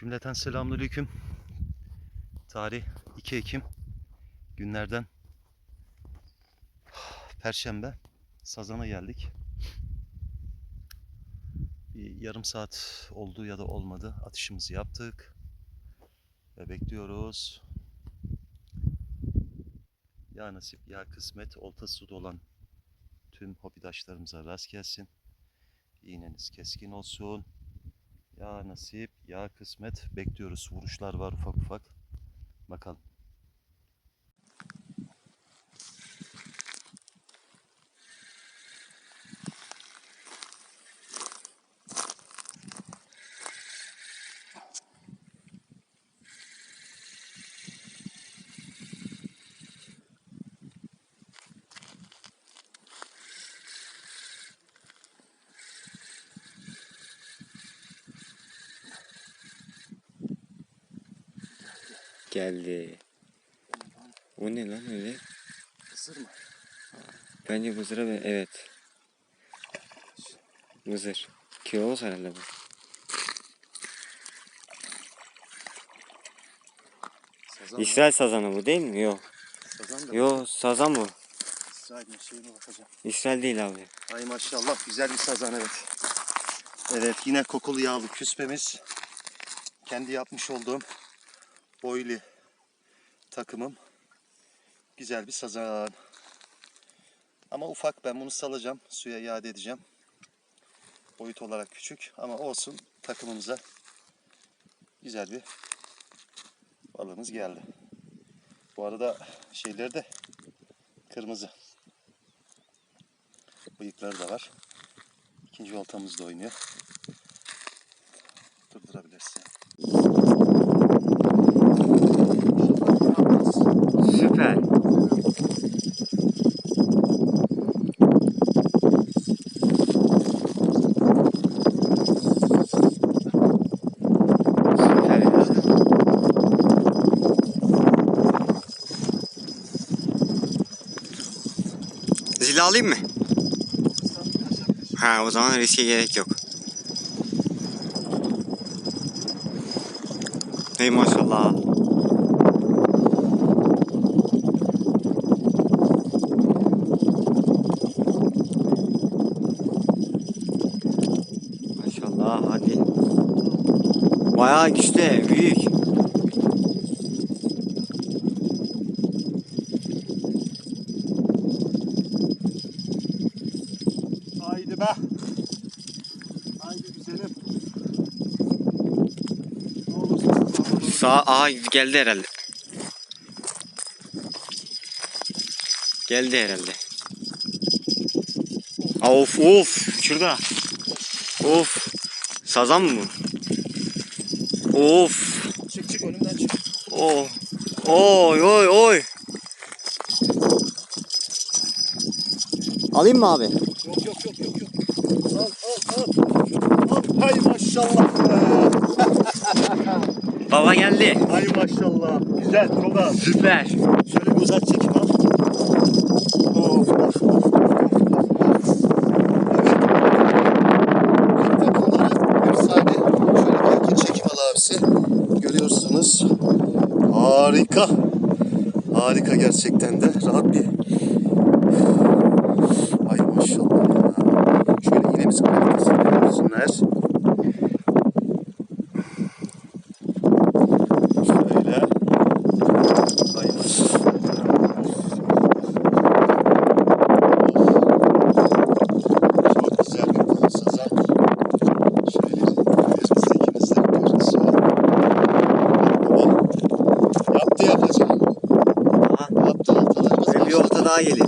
Cümleten selamünaleyküm. Tarih 2 Ekim. Günlerden Perşembe. Sazan'a geldik. Bir yarım saat oldu ya da olmadı. Atışımızı yaptık. Ve bekliyoruz. Ya nasip ya kısmet oltası suda olan tüm hobidaşlarımıza rast gelsin. İğneniz keskin olsun. Ya nasip, ya kısmet. Bekliyoruz. Vuruşlar var ufak ufak. Bakalım. Geldi. O ne lan öyle? Isır mı? Bence vızıra ve evet. Vızır. Kiloluk herhalde bu. Sazan İsrail sazanı bu değil mi? Yok. Sazan da Yok sazan bu. İsrail'in şeyine bakacağım. İsrail değil abi. Ay maşallah güzel bir sazan evet. Evet yine kokulu yağlı küspemiz. Kendi yapmış olduğum boyli takımım. Güzel bir sazan. Ama ufak ben bunu salacağım. Suya iade edeceğim. Boyut olarak küçük ama olsun takımımıza güzel bir balığımız geldi. Bu arada şeyleri de kırmızı. Bıyıkları da var. İkinci oltamız da oynuyor. Durdurabilirsin. Süper. Süper ya. Zil alayım mı? Ha o zaman riske gerek yok. Hey maşallah. Maşallah hadi. Bayağı güçlü, büyük. Be. Haydi güzelim. Ne olursa Sağ aha geldi herhalde. Geldi herhalde. Aa, Of of şurada. Of. Sazan mı? Of. Çık çık önümden çık. Oh. Oy oy oy. Alayım mı abi? Yok yok yok yok yok. Al al al. Al hay maşallah be. Baba geldi. Hay maşallah. Güzel çok az. Süper. Şöyle bir uzak çekim al. Of of. Görüyorsunuz. Harika. Harika gerçekten de. Rahat bir. Ay maşallah ya. Şöyle iğnemizi kalitesini görsünler. Şöyle. Ay maşallah. Çok güzel bir kulu sazan. Şöyle kırmızı ikimizde bir görüntüsü var. Baba,